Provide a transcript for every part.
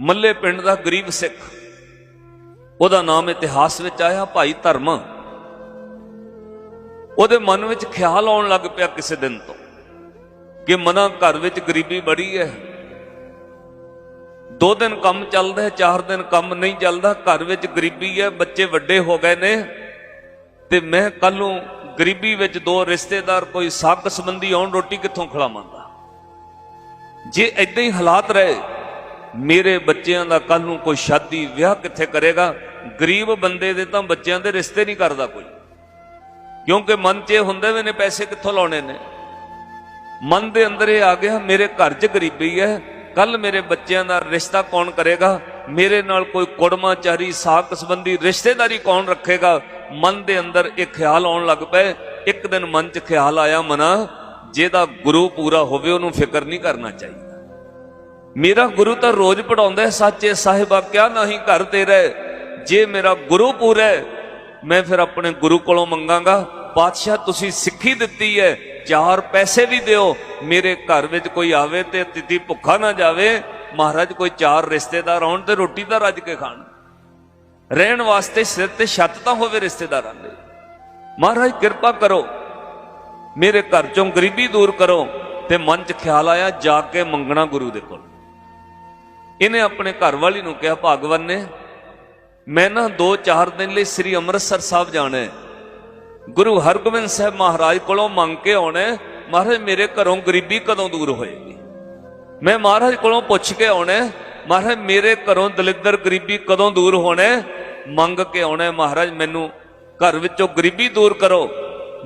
ਮੱਲੇ ਪਿੰਡ ਦਾ ਗਰੀਬ ਸਿੱਖ। ਉਹਦਾ ਨਾਮ ਇਤਿਹਾਸ ਵਿੱਚ ਆਇਆ ਭਾਈ ਧਰਮ। ਉਹਦੇ ਮਨ ਵਿੱਚ ਖਿਆਲ ਆਉਣ ਲੱਗ ਪਿਆ ਕਿਸੇ ਦਿਨ ਤੋਂ ਕਿ ਮਨਾ ਘਰ ਵਿੱਚ ਗਰੀਬੀ ਬੜੀ ਹੈ। ਦੋ ਦਿਨ ਕੰਮ ਚੱਲਦਾ ਹੈ ਚਾਰ ਦਿਨ ਕੰਮ ਨਹੀਂ ਚੱਲਦਾ, ਘਰ ਵਿੱਚ ਗਰੀਬੀ ਹੈ, ਬੱਚੇ ਵੱਡੇ ਹੋ ਗਏ ਨੇ। ਤੇ ਮੈਂ ਕੱਲ ਨੂੰ ਗਰੀਬੀ ਵਿੱਚ ਦੋ ਰਿਸ਼ਤੇਦਾਰ ਕੋਈ ਸਾਕ ਸੰਬੰਧੀ ਆਉਣ ਰੋਟੀ ਕਿੱਥੋਂ ਖਿਲਾਵਾਂਗਾ? ਜੇ ਇਦਾਂ ਹੀ ਹਾਲਾਤ ਰਹੇ ਮੇਰੇ ਬੱਚਿਆਂ ਦਾ ਕੱਲ ਨੂੰ ਕੋਈ ਸ਼ਾਦੀ ਵਿਆਹ ਕਿੱਥੇ ਕਰੇਗਾ? ਗਰੀਬ ਬੰਦੇ ਦੇ ਤਾਂ ਬੱਚਿਆਂ ਦੇ ਰਿਸ਼ਤੇ ਨਹੀਂ ਕਰਦਾ ਕੋਈ। ਕਿਉਂਕਿ ਮਨ 'ਚ ਇਹ ਹੁੰਦੇ ਵੀ ਨੇ ਪੈਸੇ ਕਿੱਥੋਂ ਲਾਉਣੇ ਨੇ? ਮਨ ਦੇ ਅੰਦਰ ਇਹ ਆ ਗਿਆ, ਮੇਰੇ ਘਰ 'ਚ ਗਰੀਬੀ ਹੈ। ਕੱਲ ਮੇਰੇ ਬੱਚਿਆਂ ਦਾ ਰਿਸ਼ਤਾ ਕੌਣ ਕਰੇਗਾ? ਮੇਰੇ ਨਾਲ ਕੋਈ ਕੁੜਮਾਚਾਰੀ, ਸਾਕ ਸੰਬੰਧੀ ਰਿਸ਼ਤੇਦਾਰੀ ਕੌਣ ਰੱਖੇਗਾ? ਮਨ ਦੇ ਅੰਦਰ ਇਹ ਖਿਆਲ ਆਉਣ ਲੱਗ ਪਏ। ਇੱਕ ਦਿਨ ਮਨ 'ਚ ਖਿਆਲ ਆਇਆ ਮਨਾ, ਜਿਹਦਾ ਗੁਰੂ ਪੂਰਾ ਹੋਵੇ, ਉਹਨੂੰ ਫਿਕਰ ਨਹੀਂ ਕਰਨਾ ਚਾਹੀਦਾ। ਮੇਰਾ ਗੁਰੂ ਤਾਂ ਰੋਜ਼ ਪੜਾਉਂਦਾ ਹੈ, ਸੱਚੇ ਸਾਹਿਬਾ ਕਿਆ ਨਹੀਂ ਘਰ ਤੇਰਾ ਜੇ ਮੇਰਾ ਗੁਰੂ ਪੂਰਾ ਮੈਂ ਫਿਰ ਆਪਣੇ ਗੁਰੂ ਕੋਲੋਂ ਮੰਗਾਂਗਾ। ਪਾਤਸ਼ਾਹ ਤੁਸੀਂ ਸਿੱਖੀ ਦਿੱਤੀ ਹੈ, ਚਾਰ ਪੈਸੇ ਵੀ ਦਿਓ। ਮੇਰੇ ਘਰ ਵਿੱਚ ਕੋਈ ਆਵੇ ਤੇ ਤਿੱਤੀ ਭੁੱਖਾ ਨਾ ਜਾਵੇ। ਮਹਾਰਾਜ, ਕੋਈ ਚਾਰ ਰਿਸ਼ਤੇਦਾਰ ਆਉਣ ਤੇ ਰੋਟੀ ਤਾਂ ਰੱਜ ਕੇ ਖਾਣ। ਰਹਿਣ ਵਾਸਤੇ ਸਿਰ ਤੇ ਛੱਤ ਤਾਂ ਹੋਵੇ ਰਿਸ਼ਤੇਦਾਰਾਂ ਦੇ। ਮਹਾਰਾਜ, ਕਿਰਪਾ ਕਰੋ। ਮੇਰੇ ਘਰ ਚੋਂ ਗਰੀਬੀ ਦੂਰ ਕਰੋ ਤੇ ਮਨ 'ਚ ਖਿਆਲ ਆਇਆ, ਜਾ ਕੇ ਮੰਗਣਾ ਗੁਰੂ ਦੇ ਕੋਲ। ਇਹਨੇ ਆਪਣੇ ਘਰ ਵਾਲੀ ਨੂੰ ਕਿਹਾ, ਭਗਵਾਨ ਨੇ, ਮੈਂ ਨਾ 2-4 ਦਿਨ ਲਈ ਸ੍ਰੀ ਅੰਮ੍ਰਿਤਸਰ ਸਾਹਿਬ ਜਾਣਾ ਹੈ। ਗੁਰੂ ਹਰਗੋਬਿੰਦ ਸਾਹਿਬ ਮਹਾਰਾਜ ਕੋਲੋਂ ਮੰਗ ਕੇ ਆਉਣਾ ਮਹਾਰਾਜ, ਮੇਰੇ ਘਰੋਂ ਗਰੀਬੀ ਕਦੋਂ ਦੂਰ ਹੋਏਗੀ? ਮੈਂ ਮਹਾਰਾਜ ਕੋਲੋਂ ਪੁੱਛ ਕੇ ਆਉਣਾ ਮਹਾਰਾਜ, ਮੇਰੇ ਘਰੋਂ ਦਲਿੱਦਰ ਗਰੀਬੀ ਕਦੋਂ ਦੂਰ ਹੋਣਾ ਮੰਗ ਕੇ ਆਉਣਾ ਮਹਾਰਾਜ, ਮੈਨੂੰ ਘਰ ਵਿੱਚੋਂ ਗਰੀਬੀ ਦੂਰ ਕਰੋ।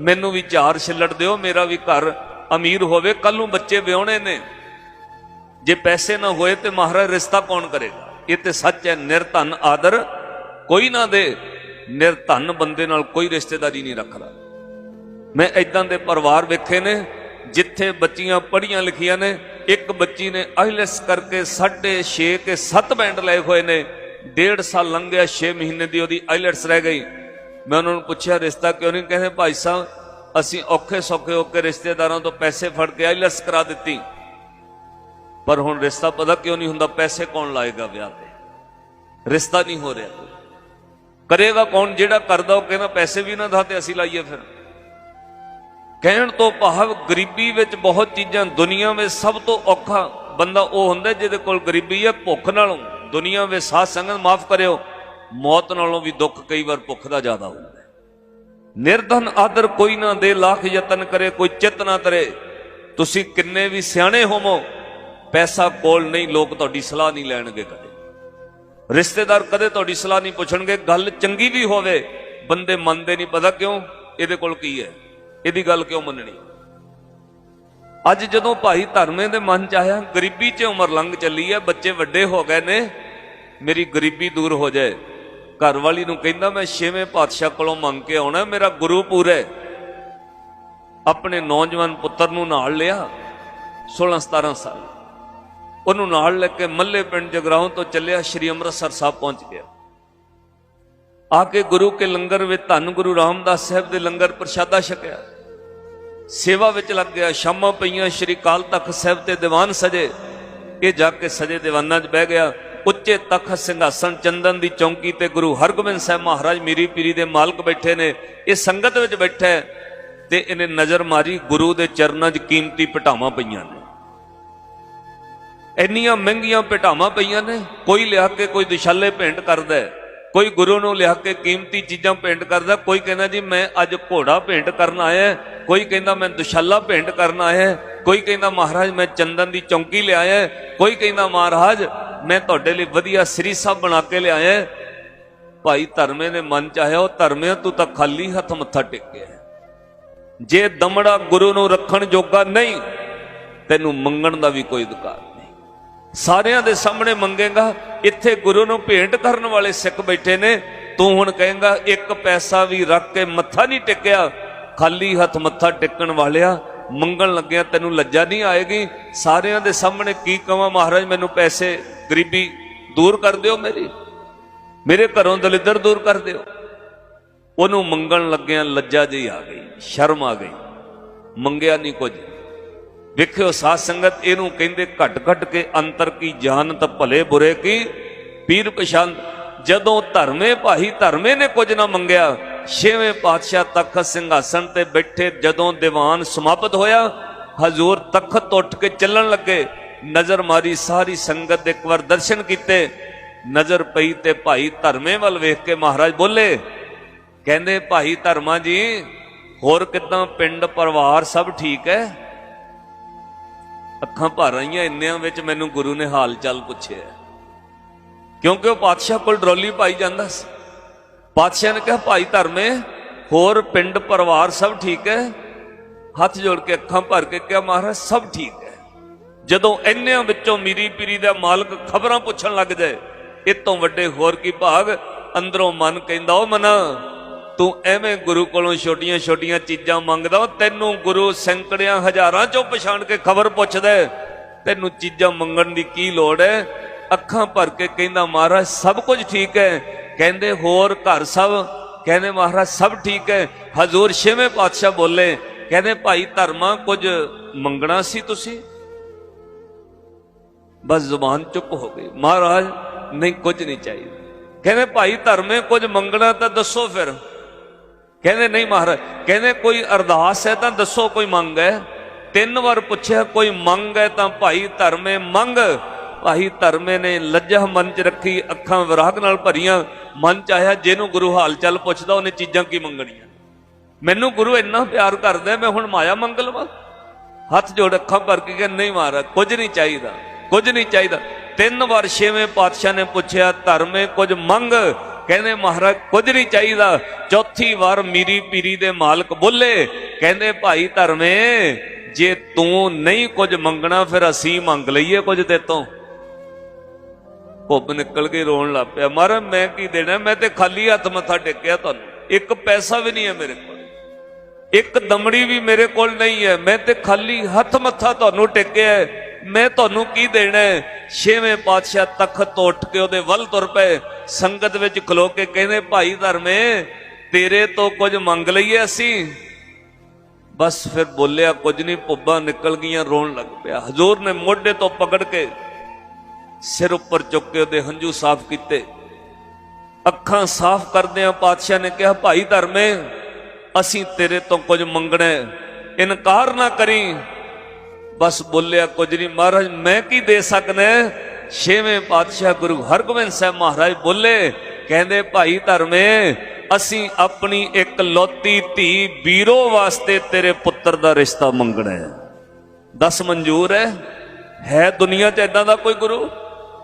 ਮੈਨੂੰ ਵੀ ਚਾਰ ਛਿੱਲੜ ਦਿਓ, ਮੇਰਾ ਵੀ ਘਰ ਅਮੀਰ ਹੋਵੇ। ਕੱਲ ਨੂੰ ਬੱਚੇ ਵਿਆਹਣੇ ਨੇ। ਜੇ ਪੈਸੇ ਨਾ ਹੋਏ ਤੇ ਮਹਾਰਾਜ ਰਿਸ਼ਤਾ ਕੌਣ ਕਰੇਗਾ? ਇਹ ਤੇ ਸੱਚ ਹੈ ਨਿਰਧਨ ਆਦਰ ਕੋਈ ਨਾ ਦੇ। ਨਿਰਧਨ ਬੰਦੇ ਨਾਲ ਕੋਈ ਰਿਸ਼ਤੇਦਾਰੀ ਨਹੀਂ ਰੱਖਦਾ। ਮੈਂ ਇਦਾਂ ਦੇ ਪਰਿਵਾਰ ਵੇਖੇ ਨੇ, ਜਿੱਥੇ ਬੱਚੀਆਂ ਪੜ੍ਹੀਆਂ ਲਿਖੀਆਂ ਨੇ, ਇੱਕ ਬੱਚੀ ਨੇ ਆਈਲੈਸ ਕਰਕੇ 6.5 ਕੇ 7 ਬੈਂਡ ਲਏ ਹੋਏ ਨੇ, ਡੇਢ ਸਾਲ ਲੰਘਿਆ 6 ਮਹੀਨੇ ਦੀ ਉਹਦੀ ਆਈਲੈਟਸ ਰਹਿ ਗਈ। ਮੈਂ ਉਹਨਾਂ ਨੂੰ ਪੁੱਛਿਆ, ਰਿਸ਼ਤਾ ਕਿਉਂ ਨਹੀਂ? ਕਹਿੰਦੇ, ਭਾਈ ਸਾਹਿਬ, ਅਸੀਂ ਔਖੇ ਸੌਖੇ ਹੋ ਕੇ ਰਿਸ਼ਤੇਦਾਰਾਂ ਤੋਂ ਪੈਸੇ ਫੜ ਕੇ ਆਈਲੈਟਸ ਕਰਾ ਦਿੱਤੀ। ਪਰ ਹੁਣ ਰਿਸ਼ਤਾ ਪਤਾ ਕਿਉਂ ਨਹੀਂ ਹੁੰਦਾ? ਪੈਸੇ ਕੌਣ ਲਾਏਗਾ ਵਿਆਹ ਤੇ? ਰਿਸ਼ਤਾ ਨਹੀਂ ਹੋ ਰਿਹਾ ਕਰੇਗਾ ਕੌਣ? ਜਿਹੜਾ ਕਰਦਾ ਉਹ ਕਹਿੰਦਾ ਪੈਸੇ ਵੀ ਨਾ ਦਾ ਤੇ, ਅਸੀਂ ਲਾਈਏ ਫਿਰ। ਕਹਿਣ ਤੋਂ ਭਾਵ ਗਰੀਬੀ ਵਿੱਚ ਬਹੁਤ ਚੀਜ਼ਾਂ, ਦੁਨੀਆ ਵਿੱਚ ਸਭ ਤੋਂ ਔਖਾ ਬੰਦਾ ਉਹ ਹੁੰਦਾ ਜਿਹਦੇ ਕੋਲ ਗਰੀਬੀ ਹੈ, ਭੁੱਖ ਨਾਲੋਂ। ਦੁਨੀਆ ਵਿੱਚ ਸਾਧ ਸੰਗਤ ਮਾਫ ਕਰਿਓ, ਮੌਤ ਨਾਲੋਂ ਵੀ ਦੁੱਖ ਕਈ ਵਾਰ ਭੁੱਖ ਦਾ ਜ਼ਿਆਦਾ ਹੁੰਦਾ ਨਿਰਧਨ ਆਦਰ ਕੋਈ ਨਾ ਦੇ, ਲੱਖ ਯਤਨ ਕਰੇ, ਕੋਈ ਚਿਤ ਨਾ ਤਰੇ। ਤੁਸੀਂ ਕਿੰਨੇ ਵੀ ਸਿਆਣੇ ਹੋਵੋ ਪੈਸਾ ਕੋਲ ਨਹੀਂ, ਲੋਕ ਤੁਹਾਡੀ ਸਲਾਹ ਨਹੀਂ ਲੈਣਗੇ ਕਦੇ। ਰਿਸ਼ਤੇਦਾਰ ਕਦੇ ਤੁਹਾਡੀ ਸਲਾਹ ਨਹੀਂ ਪੁੱਛਣਗੇ, ਗੱਲ ਚੰਗੀ ਵੀ ਹੋਵੇ, ਬੰਦੇ ਮੰਨਦੇ ਨਹੀਂ, ਪਤਾ ਕਿਉਂ? ਇਹਦੇ ਕੋਲ ਕੀ ਹੈ? ਇਹਦੀ ਗੱਲ ਕਿਉਂ ਮੰਨਣੀ? ਅੱਜ ਜਦੋਂ ਭਾਈ ਧਰਮੇ ਦੇ ਮਨ ਚ ਆਇਆ, ਗਰੀਬੀ 'ਚ ਉਮਰ ਲੰਘ ਚੱਲੀ ਹੈ, ਬੱਚੇ ਵੱਡੇ ਹੋ ਗਏ ਨੇ, ਮੇਰੀ ਗਰੀਬੀ ਦੂਰ ਹੋ ਜਾਏ। ਘਰ ਵਾਲੀ ਨੂੰ ਕਹਿੰਦਾ, ਮੈਂ ਛੇਵੇਂ ਪਾਤਸ਼ਾਹ ਕੋਲੋਂ ਮੰਗ ਕੇ ਆਉਣਾ, ਮੇਰਾ ਗੁਰੂ ਪੂਰਾ ਹੈ। ਆਪਣੇ ਨੌਜਵਾਨ ਪੁੱਤਰ ਨੂੰ ਨਾਲ ਲਿਆ 16 17 ਸਾਲ। ਉਹਨੂੰ ਨਾਲ ਲੈ ਕੇ ਮੱਲੇ ਪਿੰਡ ਜਗਰਾਉਂ ਤੋਂ ਚੱਲਿਆ ਸ਼੍ਰੀ ਅੰਮ੍ਰਿਤਸਰ ਸਾਹਿਬ ਪਹੁੰਚ ਗਿਆ। ਆ ਕੇ ਗੁਰੂ ਕੇ ਲੰਗਰ ਵਿੱਚ ਧੰਨ ਗੁਰੂ ਰਾਮਦਾਸ ਸਾਹਿਬ ਦੇ ਲੰਗਰ ਪ੍ਰਸ਼ਾਦਾ ਛਕਿਆ। ਸੇਵਾ ਵਿੱਚ ਲੱਗ ਗਿਆ, ਸ਼ਾਮਾਂ ਪਈਆਂ, ਸ਼੍ਰੀ ਕਾਲ ਤਖਤ ਸਾਹਿਬ ਤੇ ਦੀਵਾਨ ਸਜੇ। ਇਹ ਜਾ ਕੇ ਸਜੇ ਦੀਵਾਨਾਂ 'ਚ ਬਹਿ ਗਿਆ। ਉੱਚੇ ਤਖਤ ਸਿੰਘਾਸਣ ਚੰਦਨ ਦੀ ਚੌਂਕੀ ਤੇ ਗੁਰੂ ਹਰਗੋਬਿੰਦ ਸਾਹਿਬ ਮਹਾਰਾਜ ਮੀਰੀ ਪੀਰੀ ਦੇ ਮਾਲਕ ਬੈਠੇ ਨੇ। ਇਹ ਸੰਗਤ ਵਿੱਚ ਬੈਠਾ ਹੈ ਤੇ ਇਹਨੇ ਨਜ਼ਰ ਮਾਰੀ, ਗੁਰੂ ਦੇ ਚਰਨਾਂ 'ਚ ਕੀਮਤੀ ਪਟਾਵਾਂ ਪਈਆਂ ਨੇ। ਇੰਨੀਆਂ ਮਹਿੰਗੀਆਂ ਪਟਾਵਾਂ ਪਈਆਂ ਨੇ, ਕੋਈ ਲਿਆ ਕੇ ਕੋਈ ਦਿਸ਼ਾਲੇ ਭੇਂਟ ਕਰਦਾ ਕੋਈ ਗੁਰੂ ਨੂੰ ਲਿਆ ਕੇ ਕੀਮਤੀ ਚੀਜ਼ਾਂ ਭੇਂਟ ਕਰਦਾ ਕੋਈ ਕਹਿੰਦਾ ਜੀ ਮੈਂ ਅੱਜ ਘੋੜਾ ਭੇਂਟ ਕਰਨ ਆਇਆ ਕੋਈ ਕਹਿੰਦਾ ਮੈਂ ਦੁਸ਼ਾਲਾ ਭੇਂਟ ਕਰਨ ਆਇਆ ਕੋਈ ਕਹਿੰਦਾ ਮਹਾਰਾਜ ਮੈਂ ਚੰਦਨ ਦੀ ਚੌਂਕੀ ਲਿਆਇਆ ਕੋਈ ਕਹਿੰਦਾ ਮਹਾਰਾਜ ਮੈਂ ਤੁਹਾਡੇ ਲਈ ਵਧੀਆ ਸ੍ਰੀ ਸਾਹਿਬ ਬਣਾ ਕੇ ਲਿਆਇਆ ਭਾਈ ਧਰਮੇ ਨੇ ਮਨ ਚ ਆਇਆ, ਉਹ ਧਰਮੇ ਤੂੰ ਤਾਂ ਖਾਲੀ ਹੱਥ ਮੱਥਾ ਟੇਕਿਆ ਜੇ ਦਮੜਾ ਗੁਰੂ ਨੂੰ ਰੱਖਣ ਜੋਗਾ ਨਹੀਂ, ਤੈਨੂੰ ਮੰਗਣ ਦਾ ਵੀ ਕੋਈ ਅਧਿਕਾਰ ਸਾਰਿਆਂ ਦੇ ਸਾਹਮਣੇ ਮੰਗੇਗਾ, ਇੱਥੇ ਗੁਰੂ ਨੂੰ ਭੇਂਟ ਕਰਨ ਵਾਲੇ ਸਿੱਖ ਬੈਠੇ ਨੇ। ਤੂੰ ਹੁਣ ਕਹੇਗਾ, ਇੱਕ ਪੈਸਾ ਵੀ ਰੱਖ ਕੇ ਮੱਥਾ ਨਹੀਂ ਟੇਕਿਆ, ਖਾਲੀ ਹੱਥ ਮੱਥਾ ਟੇਕਣ ਵਾਲਿਆ, ਮੰਗਣ ਲੱਗਿਆ ਤੈਨੂੰ ਲੱਜਾ ਨਹੀਂ ਆਏਗੀ। ਸਾਰਿਆਂ ਦੇ ਸਾਹਮਣੇ ਕੀ ਕਵਾਂ ਮਹਾਰਾਜ, ਮੈਨੂੰ ਪੈਸੇ ਗਰੀਬੀ ਦੂਰ ਕਰ ਦਿਓ ਮੇਰੀ। ਮੇਰੇ ਘਰੋਂ ਦਲਿੱਦਰ ਦੂਰ ਕਰ ਦਿਓ। ਉਹਨੂੰ ਮੰਗਣ ਲੱਗਿਆ ਲੱਜਾ ਜਿਹੀ ਆ ਗਈ, ਸ਼ਰਮ ਆ ਗਈ। ਮੰਗਿਆ ਨਹੀਂ ਕੁਝ। ਵੇਖਿਓ ਸਾਧ ਸੰਗਤ, ਇਹਨੂੰ ਕਹਿੰਦੇ ਘਟ ਘਟ ਕੇ ਅੰਤਰ ਕੀ ਜਾਣਤ ਭਲੇ ਬੁਰੇ ਕੀ? ਪੀਰ ਪਛਾਨ ਜਦੋਂ ਧਰਮੇ ਭਾਈ ਧਰਮੇ ਨੇ ਕੁਝ ਨਾ ਮੰਗਿਆ, ਛੇਵੇਂ ਪਾਤਸ਼ਾਹ ਤਖਤ ਸਿੰਘਾਸਣ ਤੇ ਬੈਠੇ, ਜਦੋਂ ਦੀਵਾਨ ਸਮਾਪਤ ਹੋਇਆ, ਹਜ਼ੂਰ ਤਖਤ ਤੋਂ ਉੱਠ ਕੇ ਚੱਲਣ ਲੱਗੇ, ਨਜ਼ਰ ਮਾਰੀ ਸਾਰੀ ਸੰਗਤ ਦੇ ਇੱਕ ਵਾਰ ਦਰਸ਼ਨ ਕੀਤੇ, ਨਜ਼ਰ ਪਈ ਤੇ ਭਾਈ ਧਰਮੇ ਵੱਲ ਵੇਖ ਕੇ ਮਹਾਰਾਜ ਬੋਲੇ, ਕਹਿੰਦੇ ਭਾਈ ਧਰਮਾ ਜੀ, ਹੋਰ ਕਿਦਾਂ ਪਿੰਡ ਪਰਿਵਾਰ ਸਭ ਠੀਕ ਹੈ? ਅੱਖਾਂ ਭਰ ਆਈਆਂ ਇੰਨਿਆਂ ਵਿੱਚ ਮੈਨੂੰ ਗੁਰੂ ਨੇ ਹਾਲ ਚਾਲ ਪੁੱਛਿਆ। ਕਿਉਂਕਿ ਉਹ ਪਾਤਸ਼ਾਹ ਕੋਲ ਡਰੋਲੀ ਪਾਈ ਜਾਂਦਾ ਸੀ। ਪਾਤਸ਼ਾਹ ਨੇ ਕਿਹਾ, ਭਾਈ ਧਰਮੇ, ਹੋਰ ਪਿੰਡ ਪਰਿਵਾਰ ਸਭ ਠੀਕ ਹੈ? ਹੱਥ ਜੋੜ ਕੇ ਅੱਖਾਂ ਭਰ ਕੇ ਕਿਹਾ, ਮਹਾਰਾਜ, ਸਭ ਠੀਕ ਹੈ। ਜਦੋਂ ਇੰਨਿਆਂ ਵਿੱਚੋਂ ਮੀਰੀ ਪੀਰੀ ਦਾ ਮਾਲਕ ਖਬਰਾਂ ਪੁੱਛਣ ਲੱਗ ਜਾਏ, ਇਹ ਤੋਂ ਵੱਡੇ ਹੋਰ ਕੀ ਭਾਗ ਅੰਦਰੋਂ ਮਨ ਕਹਿੰਦਾ ਉਹ ਮਨਾ ਤੂੰ ਐਵੇਂ ਗੁਰੂ ਕੋਲੋਂ ਛੋਟੀਆਂ ਛੋਟੀਆਂ ਚੀਜ਼ਾਂ ਮੰਗਦਾ ਵਾ, ਤੈਨੂੰ ਗੁਰੂ ਸੈਂਕੜਿਆਂ ਹਜ਼ਾਰਾਂ ਚੋਂ ਪਛਾਣ ਕੇ ਖਬਰ ਪੁੱਛਦਾ ਤੈਨੂੰ ਚੀਜ਼ਾਂ ਮੰਗਣ ਦੀ ਕੀ ਲੋੜ ਹੈ? ਅੱਖਾਂ ਭਰ ਕੇ ਕਹਿੰਦਾ ਮਹਾਰਾਜ ਸਭ ਕੁਝ ਠੀਕ ਹੈ। ਕਹਿੰਦੇ ਹੋਰ ਘਰ ਸਭ? ਕਹਿੰਦੇ ਮਹਾਰਾਜ ਸਭ ਠੀਕ ਹੈ। ਹਜ਼ੂਰ ਛੇਵੇਂ ਪਾਤਸ਼ਾਹ ਬੋਲੇ ਕਹਿੰਦੇ ਭਾਈ ਧਰਮਾ ਕੁਝ ਮੰਗਣਾ ਸੀ ਤੁਸੀਂ? ਬਸ ਜ਼ੁਬਾਨ ਚੁੱਪ ਹੋ ਗਈ। ਮਹਾਰਾਜ ਨਹੀਂ ਕੁਝ ਨਹੀਂ ਚਾਹੀਦਾ। ਕਹਿੰਦੇ ਭਾਈ ਧਰਮੇ ਕੁਝ ਮੰਗਣਾ ਤਾਂ ਦੱਸੋ ਫਿਰ। ਕਹਿੰਦੇ, ਨਹੀਂ ਮਹਾਰਾਜ। ਕਹਿੰਦੇ, ਕੋਈ ਅਰਦਾਸ ਹੈ ਤਾਂ ਦੱਸੋ ਕੋਈ ਮੰਗ ਹੈ? ਤਿੰਨ ਵਾਰ ਪੁੱਛਿਆ, ਕੋਈ ਮੰਗ ਹੈ ਤਾਂ ਭਾਈ ਧਰਮੇ ਮੰਗ। ਭਾਈ ਧਰਮੇ ਨੇ ਲੱਜਾ ਮਨ ਚ ਰੱਖੀ, ਅੱਖਾਂ ਵਿਰਾਗ ਨਾਲ ਭਰੀਆਂ। ਮਨ ਚ ਆਇਆ, ਜਿਹਨੂੰ ਗੁਰੂ ਹਾਲ ਚਾਲ ਪੁੱਛਦਾ, ਉਹਨੇ ਚੀਜ਼ਾਂ ਕੀ ਮੰਗਣੀਆਂ? ਮੈਨੂੰ ਗੁਰੂ ਇੰਨਾ ਪਿਆਰ ਕਰਦਾ ਮੈਂ ਹੁਣ ਮਾਇਆ ਮੰਗ ਲਵਾਂ? ਹੱਥ ਜੋੜ ਅੱਖਾਂ ਭਰ ਕੇ ਕਹਿੰਦਾ ਨਹੀਂ ਮਹਾਰਾਜ, ਕੁਝ ਨਹੀਂ ਚਾਹੀਦਾ, ਕੁਝ ਨਹੀਂ ਚਾਹੀਦਾ। ਤਿੰਨ ਵਾਰ ਛੇਵੇਂ ਪਾਤਸ਼ਾਹ ਨੇ ਪੁੱਛਿਆ, ਧਰਮੇ ਕੁਝ ਮੰਗ? ਕਹਿੰਦੇ ਮਹਾਰਾਜ, ਕੁਝ ਨਹੀਂ ਚਾਹੀਦਾ। ਚੌਥੀ ਵਾਰ ਮੀਰੀ ਪੀਰੀ ਦੇ ਮਾਲਕ ਬੋਲੇ, ਕਹਿੰਦੇ ਭਾਈ ਧਰਮੇ, ਜੇ ਤੂੰ ਨਹੀਂ ਕੁਝ ਮੰਗਣਾ, ਫਿਰ ਅਸੀਂ ਮੰਗ ਲਈਏ ਕੁਝ ਤੇਤੋਂ ਭੁੱਬ ਨਿਕਲ ਕੇ ਰੋਣ ਲੱਗ ਪਿਆ, ਮਹਾਰਾਜ, ਮੈਂ ਕੀ ਦੇਣਾ? ਮੈਂ ਤੇ ਖਾਲੀ ਹੱਥ ਮੱਥਾ ਟੇਕਿਆ ਤੁਹਾਨੂੰ। ਇੱਕ ਪੈਸਾ ਵੀ ਨਹੀਂ ਹੈ ਮੇਰੇ ਕੋਲ। ਇੱਕ ਦਮੜੀ ਵੀ ਮੇਰੇ ਕੋਲ ਨਹੀਂ ਹੈ। ਮੈਂ ਤੇ ਖਾਲੀ ਹੱਥ ਮੱਥਾ ਤੁਹਾਨੂੰ ਟੇਕਿਆ ਮੈਂ ਤੁਹਾਨੂੰ ਕੀ ਦੇਣਾ ਹੈ? ਛੇਵੇਂ ਪਾਤਸ਼ਾਹ ਤਖਤ ਤੋਂ ਉੱਠ ਕੇ ਉਹਦੇ ਵੱਲ ਤੁਰ ਪਏ। ਸੰਗਤ ਵਿੱਚ ਖਲੋ ਕੇ ਕਹਿੰਦੇ, ਭਾਈ ਧਰਮੇ, ਤੇਰੇ ਤੋਂ ਕੁਝ ਮੰਗ ਲਈਏ ਅਸੀਂ? ਬਸ ਫਿਰ ਬੋਲਿਆ, ਕੁਝ ਨਹੀਂ, ਭੁੱਬਾਂ ਨਿਕਲ ਗਈਆਂ, ਰੋਣ ਲੱਗ ਪਿਆ। ਹਜ਼ੂਰ ਨੇ ਮੋਢੇ ਤੋਂ ਪਕੜ ਕੇ ਸਿਰ ਉੱਪਰ ਚੁੱਕ ਕੇ ਉਹਦੇ ਹੰਝੂ ਸਾਫ਼ ਕੀਤੇ। ਅੱਖਾਂ ਸਾਫ਼ ਕਰਦਿਆਂ ਪਾਤਸ਼ਾਹ ਨੇ ਕਿਹਾ, ਭਾਈ ਧਰਮੇ, ਅਸੀਂ ਤੇਰੇ ਤੋਂ ਕੁਝ ਮੰਗਣਾ ਇਨਕਾਰ ਨਾ ਕਰੀ। ਬਸ ਬੋਲਿਆ, ਕੁਝ ਨਹੀਂ, ਮਹਾਰਾਜ, ਮੈਂ ਕੀ ਦੇ ਸਕਦਾ ਛੇਵੇਂ ਪਾਤਸ਼ਾਹ ਗੁਰੂ ਹਰਗੋਬਿੰਦ ਸਾਹਿਬ ਮਹਾਰਾਜ ਬੋਲੇ, ਕਹਿੰਦੇ, ਭਾਈ ਧਰਮੇ, ਅਸੀਂ ਆਪਣੀ ਇੱਕ ਲੋਤੀ ਧੀ ਵੀਰੋ ਵਾਸਤੇ ਤੇਰੇ ਪੁੱਤਰ ਦਾ ਰਿਸ਼ਤਾ ਮੰਗਣਾ ਹੈ। ਦਸ ਮਨਜ਼ੂਰ ਹੈ? ਹੈ ਦੁਨੀਆ 'ਚ ਇਦਾਂ ਦਾ ਕੋਈ ਗੁਰੂ?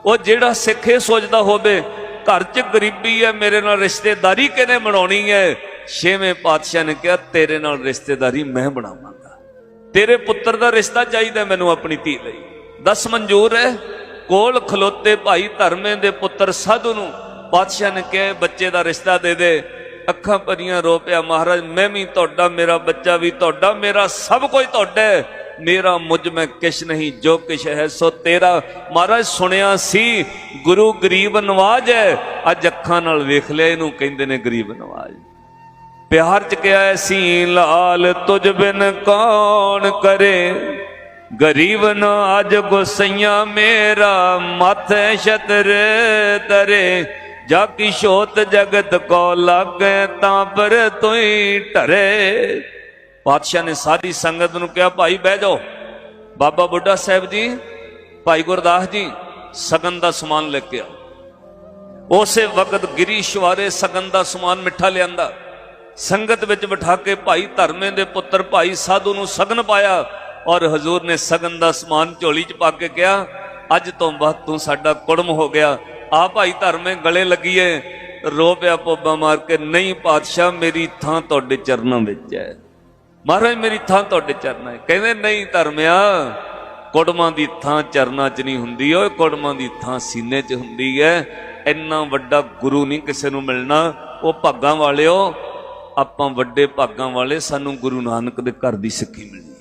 ਉਹ ਜਿਹੜਾ ਸਿੱਖ ਇਹ ਸੋਚਦਾ ਹੋਵੇ, ਘਰ 'ਚ ਗਰੀਬੀ ਹੈ, ਮੇਰੇ ਨਾਲ ਰਿਸ਼ਤੇਦਾਰੀ ਕਿਨੇ ਬਣਾਉਣੀ ਹੈ? ਛੇਵੇਂ ਪਾਤਸ਼ਾਹ ਨੇ ਕਿਹਾ, ਤੇਰੇ ਨਾਲ ਰਿਸ਼ਤੇਦਾਰੀ ਮੈਂ ਬਣਾਵਾਂਗਾ। ਤੇਰੇ ਪੁੱਤਰ ਦਾ ਰਿਸ਼ਤਾ ਚਾਹੀਦਾ ਮੈਨੂੰ ਆਪਣੀ ਧੀ ਲਈ। ਦਸ ਮਨਜ਼ੂਰ ਹੈ? ਕੋਲ ਖਲੋਤੇ ਭਾਈ ਧਰਮੇ ਦੇ ਪੁੱਤਰ ਸਾਧੂ ਨੂੰ ਪਾਤਸ਼ਾਹ ਨੇ ਕਿਹਾ ਬੱਚੇ ਦਾ ਰਿਸ਼ਤਾ ਦੇ ਦੇ। ਅੱਖਾਂ ਭਰੀਆਂ ਰੋ ਪਿਆ, ਮਹਾਰਾਜ, ਮੈਂ ਵੀ ਤੁਹਾਡਾ, ਮੇਰਾ ਬੱਚਾ ਵੀ ਤੁਹਾਡਾ, ਮੇਰਾ ਸਭ ਕੁਝ ਤੁਹਾਡਾ ਮੇਰਾ ਮੁਝ ਮੈਂ ਕਿਛ ਨਹੀਂ, ਜੋ ਕਿਛ ਹੈ ਸੋ ਤੇਰਾ। ਮਹਾਰਾਜ, ਸੁਣਿਆ ਸੀ, ਗੁਰੂ ਗਰੀਬ ਨਵਾਜ ਹੈ। ਅੱਜ ਅੱਖਾਂ ਨਾਲ ਵੇਖ ਲਿਆ, ਇਹਨੂੰ ਕਹਿੰਦੇ ਨੇ ਗਰੀਬ ਨਵਾਜ। ਪਿਆਰ ਚ ਕਿਹਾ ਸੀ ਲਾਲ, ਤੁਝ ਬਿਨ ਕੌਣ ਕਰੇ? ਗਰੀਬਨ ਨ ਅਜ ਗੁਸਈਆ ਮੇਰਾ ਮਾਥੇ ਛਤਰ ਤਰੇ। ਜਾ ਕੀ ਛੋਤ ਜਗਤ ਕੋ ਲਾਗੇ ਤਾਂ ਪਰ ਤੋਈ ਢਰੇ। ਪਾਤਸ਼ਾਹ ਨੇ ਸਾਰੀ ਸੰਗਤ ਨੂੰ ਕਿਹਾ, ਭਾਈ, ਬਹਿ ਜਾਓ। ਬਾਬਾ ਬੁੱਢਾ ਸਾਹਿਬ ਜੀ, ਭਾਈ ਗੁਰਦਾਸ ਜੀ, ਸਗਨ ਦਾ ਸਮਾਨ ਲੈ ਕੇ ਆਓ। ਉਸੇ ਵਕਤ ਗਿਰੀਸ਼ਵਾਰੇ ਸਗਨ ਦਾ ਸਮਾਨ ਮਿੱਠਾ ਲਿਆਂਦਾ। ਸੰਗਤ ਵਿੱਚ ਬਿਠਾ ਕੇ ਭਾਈ ਧਰਮੇ ਦੇ ਪੁੱਤਰ ਭਾਈ ਸਾਧੂ ਨੂੰ ਸਗਨ ਪਾਇਆ। ਔਰ ਹਜ਼ੂਰ ਨੇ ਸਗਨ ਦਾ ਸਮਾਨ ਝੋਲੀ 'ਚ ਪਾ ਕੇ ਕਿਹਾ, ਅੱਜ ਤੋਂ ਬਾਅਦ ਤੂੰ ਸਾਡਾ ਕੁੜਮ ਹੋ ਗਿਆ। ਆ ਭਾਈ ਧਰਮੇ ਗਲੇ ਲੱਗੀਏ। ਰੋ ਪਿਆ ਪੋਬਾ ਮਾਰ ਕੇ, ਨਹੀਂ ਪਾਤਸ਼ਾਹ, ਮੇਰੀ ਥਾਂ ਤੁਹਾਡੇ ਚਰਨਾਂ ਵਿੱਚ ਹੈ ਮਹਾਰਾਜ, ਮੇਰੀ ਥਾਂ ਤੁਹਾਡੇ ਚਰਨਾਂ 'ਚ ਕਹਿੰਦੇ, ਨਹੀਂ ਧਰਮਿਆ ਕੁੜਮਾਂ ਦੀ ਥਾਂ ਚਰਨਾਂ 'ਚ ਨਹੀਂ ਹੁੰਦੀ, ਓਏ ਕੁੜਮਾਂ ਦੀ ਥਾਂ ਸੀਨੇ 'ਚ ਹੁੰਦੀ ਹੈ ਇੰਨਾ ਵੱਡਾ ਗੁਰੂ ਨਹੀਂ ਕਿਸੇ ਨੂੰ ਮਿਲਣਾ। ਉਹ ਭਾਗਾਂ ਵਾਲਿਓ, ਆਪਾਂ ਵੱਡੇ ਭਾਗਾਂ ਵਾਲੇ, ਸਾਨੂੰ ਗੁਰੂ ਨਾਨਕ ਦੇ ਘਰ ਦੀ ਸਿੱਖੀ ਮਿਲਣੀ।